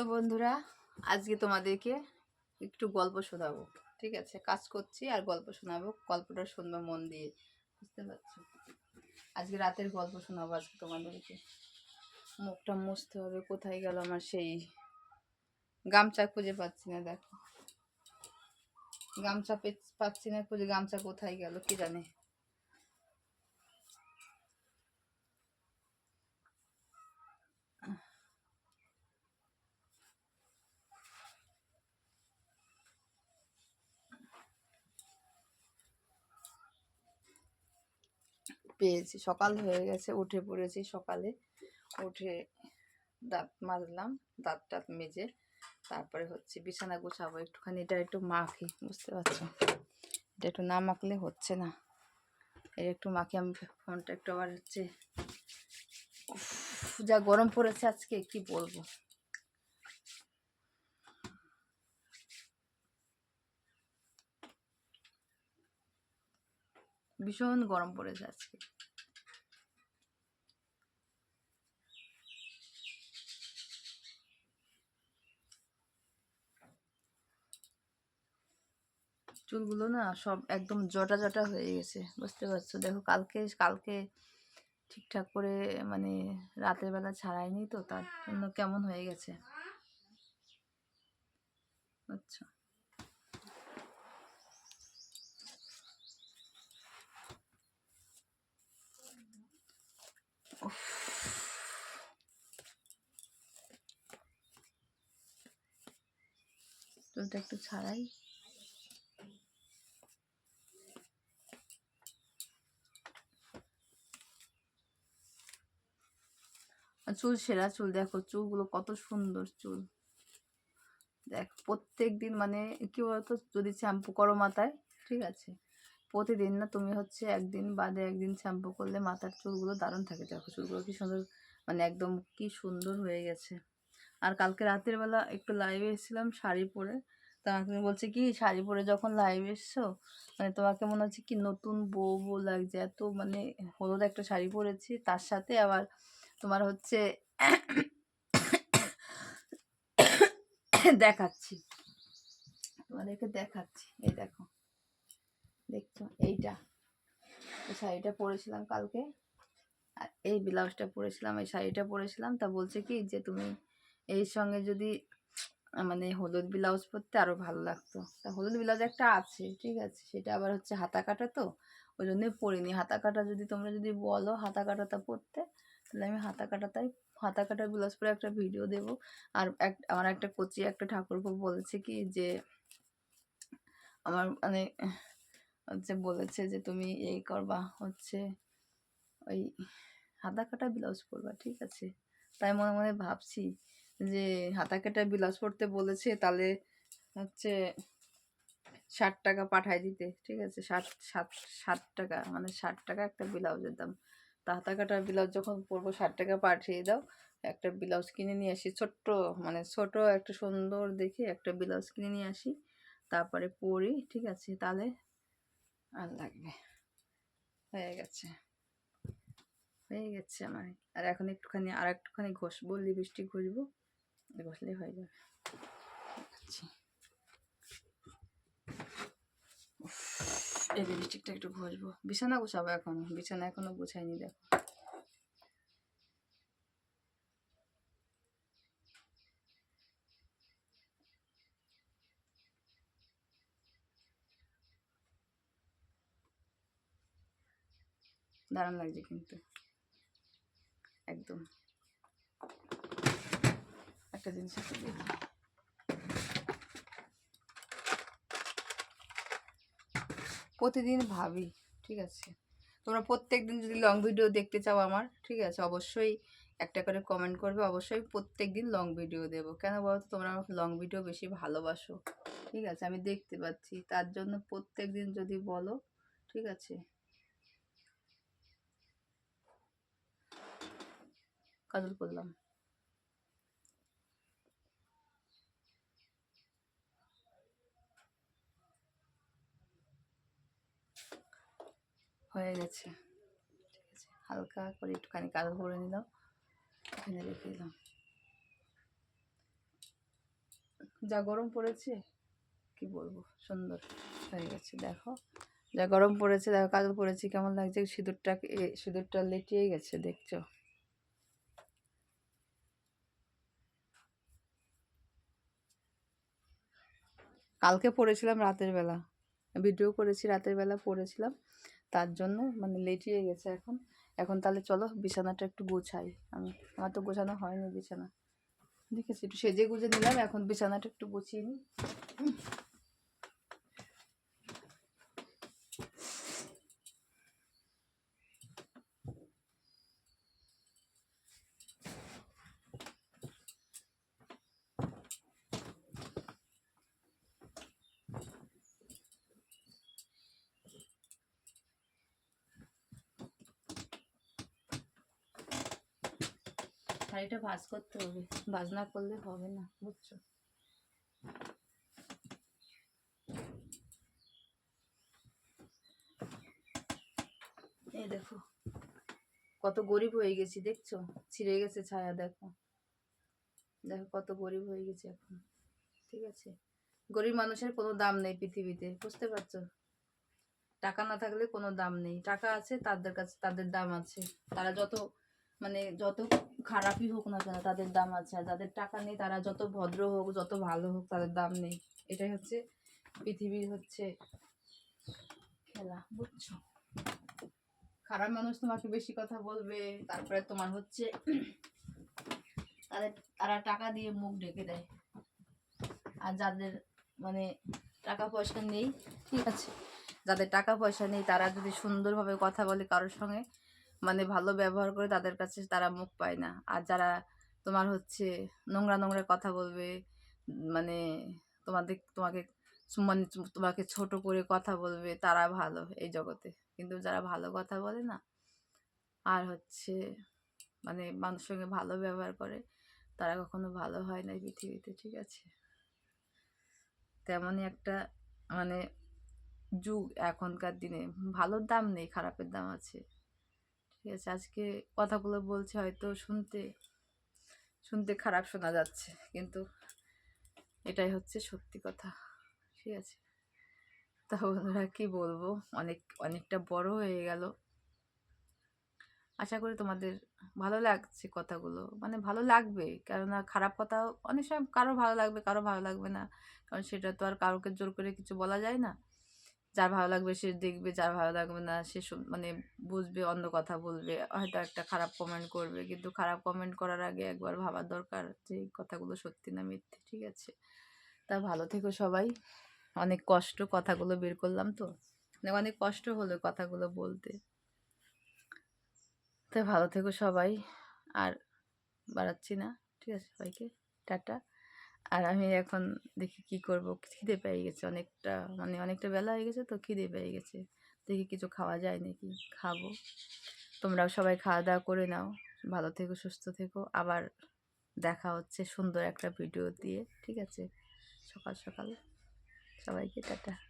তো বন্ধুরা, আজকে তোমাদেরকে একটু গল্প শোনাবো। ঠিক আছে? কাজ করছি আর গল্প শোনাবো। গল্পটা শুনবে মন দিয়ে, বুঝতে পারছ? আজকে রাতের গল্প শোনাবো আজকে তোমাদেরকে। মুখটা মুছতে হবে, কোথায় গেল আমার সেই গামছা খুঁজে পাচ্ছি না, দেখো। গামছা পাচ্ছি না খুঁজে, গামছা কোথায় গেল, কি জানে? পেয়েছি। সকাল হয়ে গেছে, উঠে পড়েছি সকালে। উঠে দাঁত মাজলাম, দাঁত টাত মেজে তারপরে হচ্ছে বিছানা গোছাবো একটুখানি। এটা একটু মাখি, বুঝতে পারছ? এটা একটু না মাখলে হচ্ছে না। এটা একটু মাখি, আমি ফোনটা একটু আবার হচ্ছে যা গরম পড়েছে আজকে, কি বলব? ভীষণ গরম পড়েছে আজকে। চুলগুলো না সব একদম জটা জটা হয়ে গেছে, বুঝতে পারছ? দেখো কালকে কালকে ঠিকঠাক করে মানে রাতের বেলা ছাড়াইনি তো, তার জন্য কেমন হয়ে গেছে? আচ্ছা। চুলটা একটু ছাড়াই। চুল সেরা, চুল দেখো, চুলগুলো কত সুন্দর চুল। দেখ প্রত্যেক দিন মানে কি বলতো, যদি শ্যাম্পু করো মাথায়, ঠিক আছে? প্রতিদিন না, তুমি হচ্ছে একদিন বাদে একদিন শ্যাম্পু করলে মাথার চুলগুলো দারুণ থাকে। দেখো, চুলগুলো কি সুন্দর মানে একদম কি সুন্দর হয়ে গেছে। আর কালকে রাতের বেলা একটু লাইভে এসেছিলাম শাড়ি পরে। তা আমাকে বলছে কি, শাড়ি পরে যখন লাইভ এসছো মানে তোমাকে মনে হচ্ছে কি নতুন বউ বউ লাগছে, এত মানে হলুদ একটা শাড়ি পরেছি, তার সাথে আবার তোমার হচ্ছে দেখাচ্ছি। তোমাদেরকে দেখাচ্ছি, এই দেখো। দেখছ, এইটা। এই শাড়িটা পরেছিলাম কালকে। আর এই ব্লাউজটা পরেছিলাম, এই শাড়িটা পরেছিলাম। তা বলছে কি যে তুমি এর সঙ্গে যদি মানে হলুদ ব্লাউজ পরতে আরও ভালো লাগতো। তা হলুদ ব্লাউজ একটা আছে, ঠিক আছে? সেটা আবার হচ্ছে হাতা কাটা তো, ওই জন্যই পরিনি। হাতা কাটা যদি তোমরা যদি বলো হাতা কাটাটা পরতে, তাহলে আমি হাতা কাটাটাই, হাতা কাটা ব্লাউজ পরে একটা ভিডিও দেব। আর এক, আমার একটা কোচি, একটা ঠাকুরপো বলেছে কি যে, আমার মানে হচ্ছে বলেছে যে তুমি এই করবা হচ্ছে ওই হাতা কাটা ব্লাউজ পরবা, ঠিক আছে? তাই মনে মনে ভাবছি যে হাতা কাটা ব্লাউজ পরতে বলেছে তাহলে হচ্ছে ষাট টাকা পাঠায় দিতে, ঠিক আছে? ষাট ষাট ষাট টাকা মানে ষাট টাকা একটা ব্লাউজের দাম। তা হাতা কাটা ব্লাউজ যখন পরবো, ষাট টাকা পাঠিয়ে দাও, একটা ব্লাউজ কিনে নিয়ে আসি, ছোট্ট মানে ছোট, একটা সুন্দর দেখে একটা ব্লাউজ কিনে নিয়ে আসি, তারপরে পরি, ঠিক আছে? তাহলে আর লাগবে, হয়ে গেছে। হয়ে গেছে আমার। আর এখন একটুখানি আর একটুখানি ঘষবো, লিপস্টিক ঘষবো। ঘষলে হয়ে যাবে। এই লিপস্টিকটা একটু ঘষবো। বিছানা গোছাবো এখন, বিছানা এখনও গোছাইনি, দেখো। দারুণ লাগছে কিন্তু। একদম। একটা জিনিস দেখি। প্রতিদিন ভাবি, ঠিক আছে? তোমরা প্রত্যেক দিন যদি লং ভিডিও দেখতে চাও আমার, ঠিক আছে? অবশ্যই একটা করে কমেন্ট করবে, অবশ্যই প্রত্যেক দিন লং ভিডিও দেবো। কেন বলো তোমরা লং ভিডিও বেশি ভালোবাসো, ঠিক আছে? আমি দেখতে পাচ্ছি। তার জন্য প্রত্যেক দিন যদি বলো, ঠিক আছে? কাজল করলাম হয়ে গেছে। ঠিক আছে, হালকা করে একটুখানি কাজল করে নিলাম এখানে রেখে দিলাম। যা গরম পড়েছে, কি বলব, সুন্দর হয়ে গেছে, দেখো। যা গরম পড়েছে, দেখো কাজল পড়েছি, কেমন লাগছে, সিঁদুরটা সিঁদুরটা লেটিয়ে গেছে, দেখছ? কালকে পড়েছিলাম রাতের বেলা, ভিডিও করেছি রাতের বেলা, পড়েছিলাম। তার জন্য মানে লেটিয়ে গেছে এখন। এখন তাহলে চলো বিছানাটা একটু গোছাই। আমি, আমার তো গোছানো হয়নি বিছানা। দেখেছি, একটু সেজে গুজে নিলাম, এখন বিছানাটা একটু গুছিয়ে নিই। শাড়িটা ভাজ করতে হবে। ভাজ না করলে হবে না, বুঝছ? এই দেখো, কত গরিব হয়ে গেছি, দেখছ? ছিঁড়ে গেছে ছায়া, দেখো। দেখো কত গরিব হয়ে গেছে এখন, ঠিক আছে? গরিব মানুষের কোনো দাম নেই পৃথিবীতে, বুঝতে পারছ? টাকা না থাকলে কোনো দাম নেই। টাকা আছে, তাদের কাছে, তাদের দাম আছে। তারা যত মানে যত খারাপই হোক না কেন, তাদের দাম আছে। আর যাদের টাকা নেই, তারা যত ভদ্র হোক, যত ভালো হোক, তাদের দাম নেই। এটাই হচ্ছে পৃথিবীর হচ্ছে খেলা, বুঝছ? খারাপ মানুষ তোমাকে বেশি কথা বলবে, তারপরে তোমার হচ্ছে তাদের, তারা টাকা দিয়ে মুখ ঢেকে দেয়। আর যাদের মানে টাকা পয়সা নেই, ঠিক আছে, যাদের টাকা পয়সা নেই, তারা যদি সুন্দরভাবে কথা বলে কারোর সঙ্গে মানে ভালো ব্যবহার করে তাদের কাছে তারা মুখ পায় না। আর যারা তোমার হচ্ছে নোংরা নোংরা কথা বলবে মানে তোমাদের, তোমাকে মানে তোমাকে ছোট করে কথা বলবে, তারা ভালো এই জগতে। কিন্তু যারা ভালো কথা বলে না, আর হচ্ছে মানে মানুষের সঙ্গে ভালো ব্যবহার করে, তারা কখনো ভালো হয় না পৃথিবীতে, ঠিক আছে? তেমনই একটা মানে যুগ এখনকার দিনে। ভালোর দাম নেই, খারাপের দাম আছে। ঠিক আছে, আজকে কথাগুলো বলছে হয়তো শুনতে শুনতে খারাপ শোনা যাচ্ছে, কিন্তু এটাই হচ্ছে সত্যি কথা, ঠিক আছে। তা বন্ধুরা কি বলব, অনেক, অনেকটা বড় হয়ে গেল। আশা করি তোমাদের ভালো লাগছে কথাগুলো মানে ভালো লাগবে, কেননা খারাপ কথা অনেক সময় কারও ভালো লাগবে, কারও ভালো লাগবে না, কারণ সেটা তো আর কারোকে জোর করে কিছু বলা যায় না। যার ভালো লাগবে সে দেখবে, যার ভালো লাগবে না সে মানে বুঝবে, অন্য কথা বলবে, হয়তো একটা খারাপ কমেন্ট করবে। কিন্তু খারাপ কমেন্ট করার আগে একবার ভাবার দরকার যে কথাগুলো সত্যি না মিথ্যে, ঠিক আছে? তা ভালো থেকো সবাই। অনেক কষ্ট কথাগুলো বের করলাম তো। মানে অনেক কষ্ট হলো কথাগুলো বলতে। তাই ভালো থেকো সবাই। আর বাড়াচ্ছি না। ঠিক আছে সবাইকে। টাটা। আর আমি এখন দেখি কি করব, খিদে পেয়ে গেছে অনেকটা মানে অনেকটা বেলা হয়ে গেছে তো খিদে পেয়ে গেছে। দেখি কিছু খাওয়া যায় নাকি? খাব। তোমরাও সবাই খাওয়া দাওয়া করে নাও। ভালো থেকো, সুস্থ থেকো। আবার দেখা হচ্ছে সুন্দর একটা ভিডিও দিয়ে, ঠিক আছে? সকাল সকাল। সবাইকে, টাটা।